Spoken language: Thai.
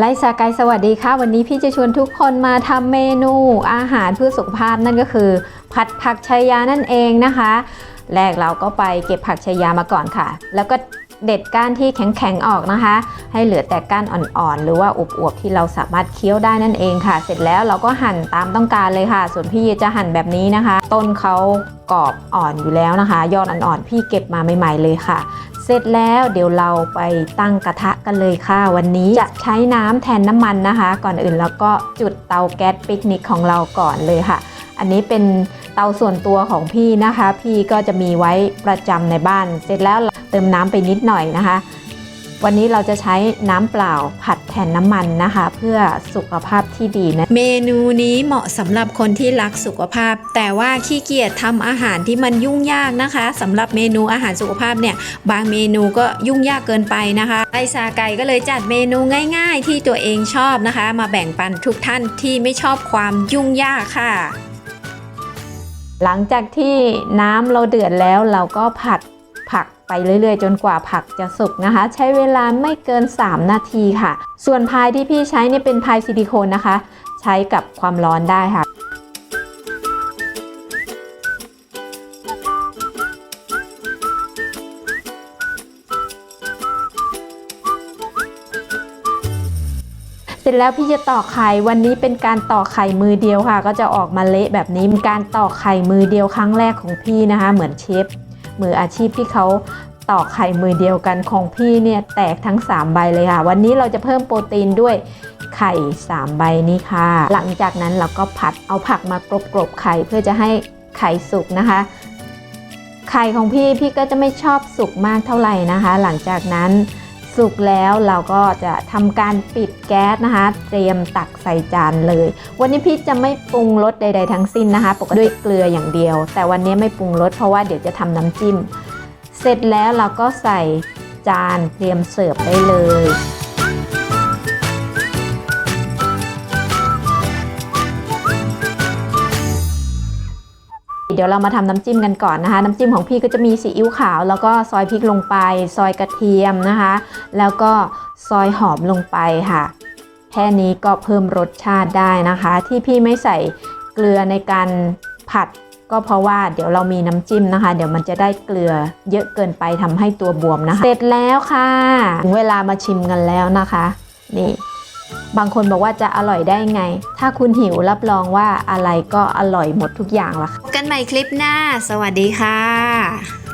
ไลฟ์สากายสวัสดีค่ะ วันนี้พี่จะชวนทุกคนมาทำเมนูอาหารเพื่อสุขภาพนั่นก็คือ ผัดผักชายานั่นเองนะคะ แรกเราก็ไปเก็บผักชายามาก่อนค่ะ แล้วก็เด็ดก้านที่แข็งๆออกนะคะ ให้เหลือแต่ก้านอ่อนๆ หรือว่าอวบๆที่เราสามารถเคี้ยวได้นั่นเองค่ะ เสร็จแล้วเราก็หั่นตามต้องการเลยค่ะ ส่วนพี่จะหั่นแบบนี้นะคะ ต้นเขากรอบอ่อนอยู่แล้วนะคะ ยอดอ่อนๆพี่เก็บมาใหม่ ๆเลยค่ะ สร็จแล้วเดี๋ยวเราไปตั้งกระทะกันเลยค่ะ วันนี้จะใช้น้ำแทนน้ำมันนะคะ ก่อนอื่นเราก็จุดเตาแก๊สปิกนิกของเราก่อนเลยค่ะ อันนี้เป็นเตาส่วนตัวของพี่นะคะ พี่ก็จะมีไว้ประจำในบ้าน เสร็จแล้วเราเติมน้ำไปนิดหน่อยนะคะ วันนี้เราจะใช้น้ำเปล่าผัดแทนน้ำมันนะคะ เพื่อสุขภาพที่ดีนะ เมนูนี้เหมาะสำหรับคนที่รักสุขภาพ แต่ว่าขี้เกียจทำอาหารที่มันยุ่งยากนะคะสำหรับเมนูอาหารสุขภาพเนี่ย บางเมนูก็ยุ่งยากเกินไปนะคะไอซาไก่ก็เลยจัดเมนูง่าย ๆ ที่ตัวเองชอบนะคะ มาแบ่งปันทุกท่านที่ไม่ชอบความยุ่งยากค่ะ หลังจากที่น้ำเราเดือดแล้วเราก็ผัดผัก ไปเรื่อยๆ จนกว่าผักจะสุกนะคะ ใช้เวลาไม่เกิน 3 นาทีค่ะ ส่วนพายที่พี่ใช้เนี่ยเป็นพายซิลิโคนนะคะ ใช้กับความร้อนได้ค่ะเสร็จแล้วพี่จะตอกไข่วันนี้เป็นการตอกไข่มือเดียวค่ะ ก็จะออกมาเละแบบนี้เป็นการตอกไข่มือเดียวครั้งแรกของพี่นะคะ เหมือนเชฟ มืออาชีพที่เขาตอกไข่มือเดียวกันของพี่เนี่ยแตกทั้ง 3 ใบเลยค่ะ วันนี้เราจะเพิ่มโปรตีนด้วยไข่ 3 ใบนี้ค่ะ หลังจากนั้นเราก็ผัดเอาผักมากรบๆไข่เพื่อจะให้ไข่สุกนะคะ ไข่ของพี่พี่ก็จะไม่ชอบสุกมากเท่าไหร่นะคะ หลังจากนั้น สุกแล้วเราก็จะทำการปิดแก๊สนะคะ เตรียมตักใส่จานเลย วันนี้พี่จะไม่ปรุงรสใด ๆ ทั้งสิ้นนะคะปกติด้วยเกลืออย่างเดียว แต่วันนี้ไม่ปรุงรสเพราะว่าเดี๋ยวจะทำน้ำจิ้ม เสร็จแล้วเราก็ใส่จานเตรียมเสิร์ฟได้เลย เดี๋ยวเรามาทำน้ำจิ้มกันก่อนนะคะ น้ำจิ้มของพี่ก็จะมีซีอิ๊วขาว แล้วก็ซอยพริกลงไป ซอยกระเทียมนะคะ แล้วก็ซอยหอมลงไปค่ะ แค่นี้ก็เพิ่มรสชาติได้นะคะ ที่พี่ไม่ใส่เกลือในการผัด ก็เพราะว่าเดี๋ยวเรามีน้ำจิ้มนะคะ เดี๋ยวมันจะได้เกลือเยอะเกินไปทำให้ตัวบวมนะคะ เสร็จแล้วค่ะถึงเวลามาชิมกันแล้วนะคะ นี่ บางคนบอกว่าจะอร่อยได้ไง ถ้าคุณหิวรับรองว่าอะไรก็อร่อยหมดทุกอย่างละค่ะพบกันใหม่คลิปหน้า สวัสดีค่ะ